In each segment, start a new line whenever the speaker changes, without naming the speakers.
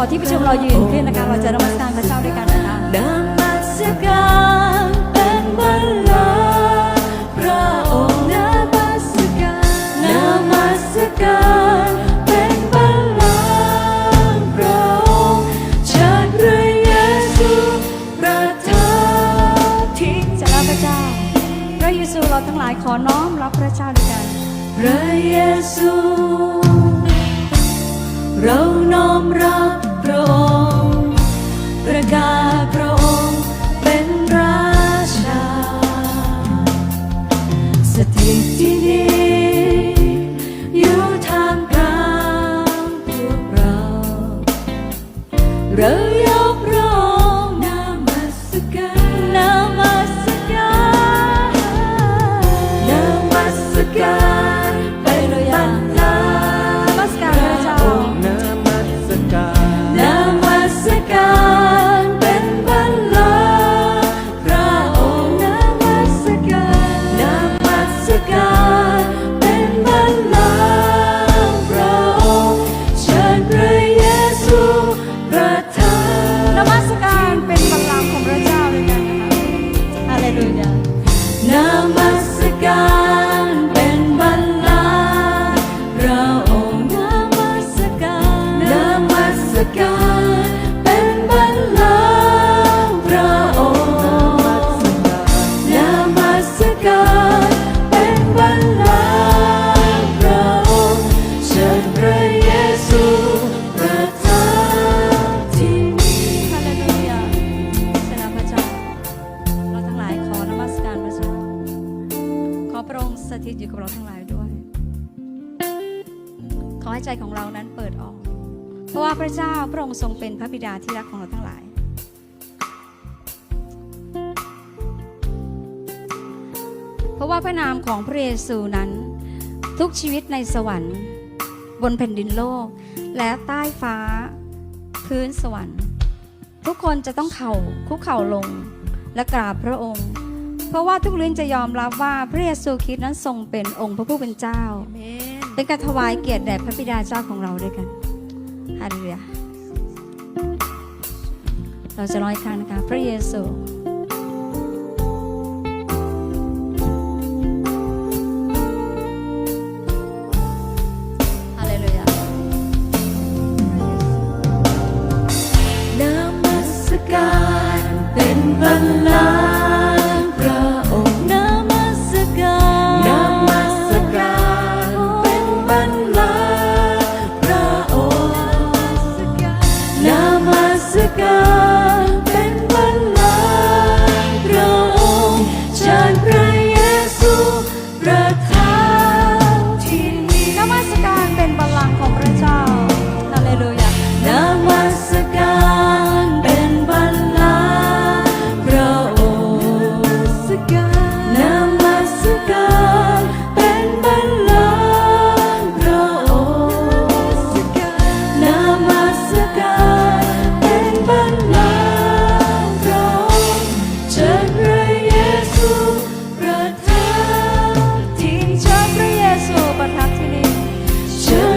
ขอที่ผู้ชมเรายืนขึ้นนะคะ เราจะนมัสการพระเจ้าด้วยกันนะคะ
ซู
เราทั้งหลายขอน้อมรับพระเจ้าด้วยกัน
พระเยซู เราน้อมรับพระองค์ ประกาศพระองค์เป็นราชา สถิตที่นี่อยู่ทามกลางพวกเราเรา ระองค์ส
ถิตอยู่กับเราทั้งหลายด้วย ขอให้ใจของเรานั้นเปิดออก เพราะว่าพระเจ้าพระองค์ทรงเป็นพระบิดาที่รักของเราทั้งหลาย เพราะว่าพระนามของพระเยซูนั้น ทุกชีวิตในสวรรค์ บนแผ่นดินโลก และใต้ฟ้า พื้นสวรรค์ ทุกคนจะต้องเข่าคุกเข่าลงและกราบพระองค์ เพราะว่าทุกลิ้นจะยอมรับว่าพระเยซูคริสต์นั้นทรงเป็นองค์พระผู้เป็นเจ้า เป็นการถวายเกียรติแด่พระบิดาเจ้าของเราด้วยกันฮาเลลูยาเราจะร้องอีกครั้งนะคะ พระเยซู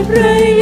ทั